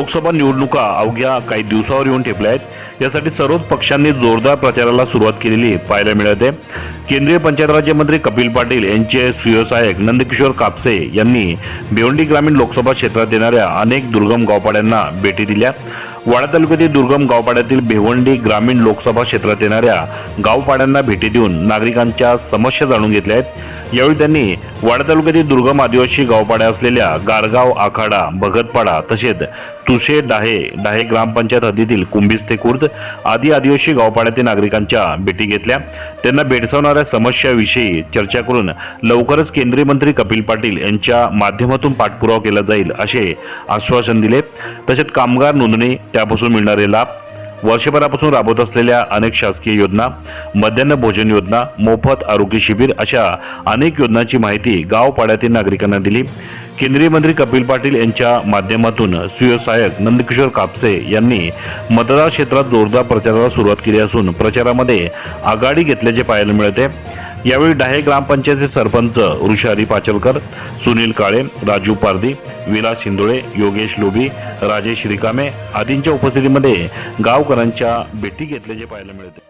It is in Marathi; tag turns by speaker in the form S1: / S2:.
S1: लोकसभा निवडणुका अवघ्या काही दिवसावर येऊन ठेपल्या आहेत. यासाठी सर्वच पक्षांनी जोरदार प्रचाराला सुरुवात केलेली पाहायला मिळते. केंद्रीय पंचायत राज्यमंत्री कपिल पाटील यांचे सुयोसहायक नंदकिशोर कापसे यांनी भिवंडी ग्रामीण लोकसभा क्षेत्रात येणाऱ्या अनेक दुर्गम गावपाड्यांना भेटी दिल्या. वाडा तालुक्यातील दुर्गम गावपाड्यातील भिवंडी ग्रामीण लोकसभा क्षेत्रात येणाऱ्या गावपाड्यांना भेटी देऊन नागरिकांच्या समस्या जाणून घेतल्या आहेत. यावेळी त्यांनी वाडा तालुक्यातील दुर्गम आदिवासी गावपाड्या असलेल्या गारगाव आखाडा भगतपाडा तसेच तुसे डाहे डाहे ग्रामपंचायत हद्दीतील कुंभिस्ते खुर्द आदी आदिवासी गावपाड्यातील नागरिकांच्या भेटी घेतल्या. त्यांना भेडसावणाऱ्या समस्याविषयी चर्चा करून लवकरच केंद्रीय मंत्री कपिल पाटील यांच्या माध्यमातून पाठपुरावा केला जाईल असे आश्वासन दिले. तसेच कामगार नोंदणी त्यापासून मिळणारे लाभ वर्षभरापासून राबवत असलेल्या अनेक शासकीय योजना मध्यान्ह भोजन योजना मोफत आरोग्य शिबिर अशा अनेक योजनांची माहिती गावपाड्यातील नागरिकांना दिली. केंद्रीय मंत्री कपिल पाटील यांच्या माध्यमातून सुयोसहायक नंदकिशोर कापसे यांनी मतदार क्षेत्रात जोरदार प्रचाराला सुरुवात केली असून प्रचारामध्ये आघाडी घेतल्याचे पाहायला मिळते. यावेळी डाहे ग्रामपंचायतचे सरपंच ऋषारी पाचलकर सुनील काळे राजू पारदी विलास शिंदोळे योगेश लोभी राजेश रिकामे आदींच्या उपस्थितीमध्ये गावकऱ्यांच्या भेटी घेतल्याचे पाहायला मिळते.